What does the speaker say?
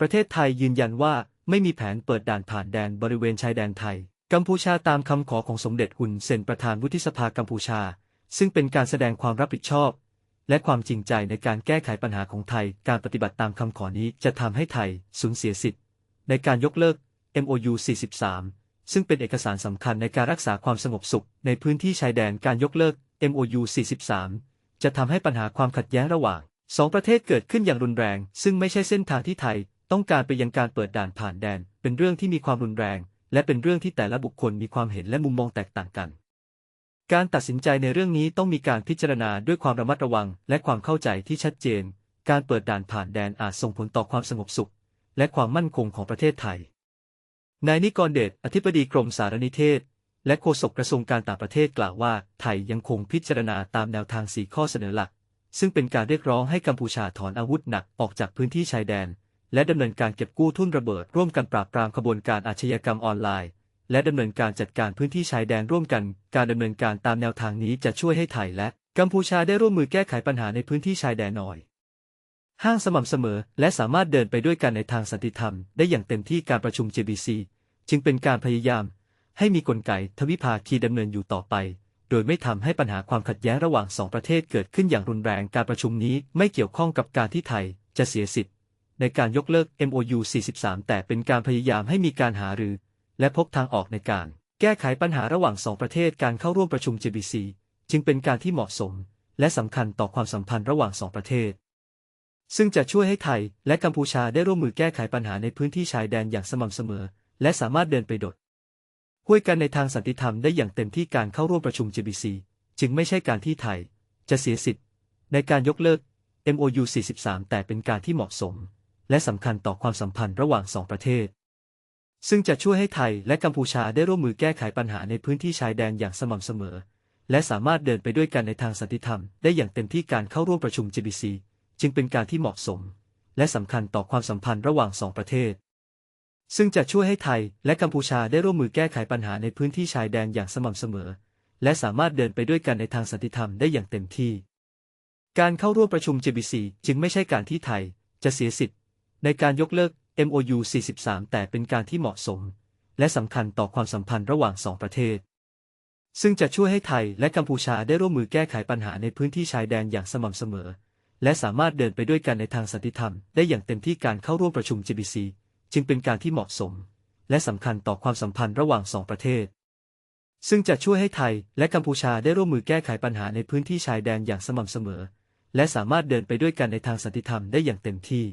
ประเทศไทยยืนยันว่าไม่มีแผนเปิดด่านผ่านแดนบริเวณชายแดนไทย กัมพูชาตามคำขอของสมเด็จฮุนเซนประธานวุฒิสภากัมพูชา ซึ่งเป็นการแสดงความรับผิดชอบ และความจริงใจในการแก้ไขปัญหาของไทย การปฏิบัติตามคำขอนี้จะทำให้ไทยสูญเสียสิทธิ์ ในการยกเลิก MOU 43 ซึ่งเป็นเอกสารสำคัญในการรักษาความสงบสุข ในพื้นที่ชายแดนการยกเลิก MOU 43 จะทำให้ปัญหาความขัดแย้งระหว่างสองประเทศเกิดขึ้นอย่างรุนแรง ซึ่งไม่ใช่เส้นทางที่ไทย ต้องการไปยังการเปิดด่านผ่านแดน เป็นเรื่องที่มีความรุนแรง และเป็นเรื่องที่แต่ละบุคคลมีความเห็นและมุมมองแตกต่างกัน การตัดสินใจในเรื่องนี้ต้องมีการพิจารณาด้วยความระมัดระวัง และความเข้าใจที่ชัดเจน การเปิดด่านผ่านแดนอาจส่งผลต่อความสงบสุข และความมั่นคงของประเทศไทย นายนิกรเดช อธิบดีกรมสารนิเทศ และโฆษกกระทรวงการต่างประเทศกล่าวว่า ไทยยังคงพิจารณาตามแนวทางสีข้อเสนอหลัก ซึ่งเป็นการเรียกร้องให้กัมพูชาถอนอาวุธหนักออกจากพื้นที่ชายแดน และดำเนินการเก็บกู้ทุ่นระเบิดร่วมกันปราบปรามขบวนการอาชญากรรมออนไลน์ และดำเนินการจัดการพื้นที่ชายแดนร่วมกัน การดำเนินการตามแนวทางนี้จะช่วยให้ไทยและกัมพูชาได้ร่วมมือแก้ไขปัญหาในพื้นที่ชายแดนหน่อยห้างสม่ำเสมอและสามารถเดินไปด้วยกันในทางสันติธรรม ได้อย่างเต็มที่การประชุม JBC จึงเป็นการพยายาม ให้มีกลไกทวิภาคีดำเนินอยู่ต่อไป โดยไม่ทำให้ปัญหาความขัดแย้งระหว่างสองประเทศเกิดขึ้นอย่างรุนแรงการประชุมนี้ไม่เกี่ยวข้องกับการที่ไทย จะเสียสิทธิ ในการยกเลิก MOU 43 แต่เป็นการพยายามให้มีการหารือ และพบทางออกในการ แก้ไขปัญหาระหว่างสองประเทศการเข้าร่วมประชุม JBC จึงเป็นการที่เหมาะสม และสำคัญต่อความสัมพันธ์ระหว่างสองประเทศ ซึ่งจะช่วยให้ไทยและกัมพูชาได้ร่วมมือแก้ไขปัญหาในพื้นที่ชายแดนอย่างสม่ำเสมอ และสามารถเดินไปดดห้วยกันในทางสันติธรรมได้อย่างเต็มที่การเข้าร่วมประชุม JBC จึงไม่ใช่การที่ไทย จะเสียสิทธิ์ ในการยกเลิก MOU 43 แต่เป็นการที่เหมาะสม และสำคัญต่อความสัมพันธ์ระหว่างสองประเทศ ซึ่งจะช่วยให้ไทยและกัมพูชาได้ร่วมมือแก้ไขปัญหาในพื้นที่ชายแดนอย่างสม่ำเสมอ และสามารถเดินไปด้วยกันในทางสันติธรรมได้อย่างเต็มที่การเข้าร่วมประชุม JBC จึงเป็นการที่เหมาะสม และสำคัญต่อความสัมพันธ์ระหว่างสองประเทศ ซึ่งจะช่วยให้ไทยและกัมพูชาได้ร่วมมือแก้ไขปัญหาในพื้นที่ชายแดนอย่างสม่ำเสมอ และสามารถเดินไปด้วยกันในทางสันติธรรมได้อย่างเต็มที่ การเข้าร่วมประชุม JBC จึงไม่ใช่การที่ไทยจะเสียสิทธิ ในการยกเลิก MOU 43 แต่เป็นการที่เหมาะสม และสำคัญต่อความสัมพันธ์ระหว่างสองประเทศ ซึ่งจะช่วยให้ไทยและกัมพูชาได้ร่วมมือแก้ไขปัญหาในพื้นที่ชายแดนอย่างสม่ำเสมอ และสามารถเดินไปด้วยกันในทางสันติธรรมได้อย่างเต็มที่การเข้าร่วมประชุม JBC จึงเป็นการที่เหมาะสม และสำคัญต่อความสัมพันธ์ระหว่างสองประเทศ ซึ่งจะช่วยให้ไทยและกัมพูชาได้ร่วมมือแก้ไขปัญหาในพื้นที่ชายแดนอย่างสม่ำเสมอ และสามารถเดินไปด้วยกันในทางสันติธรรมได้อย่างเต็มที่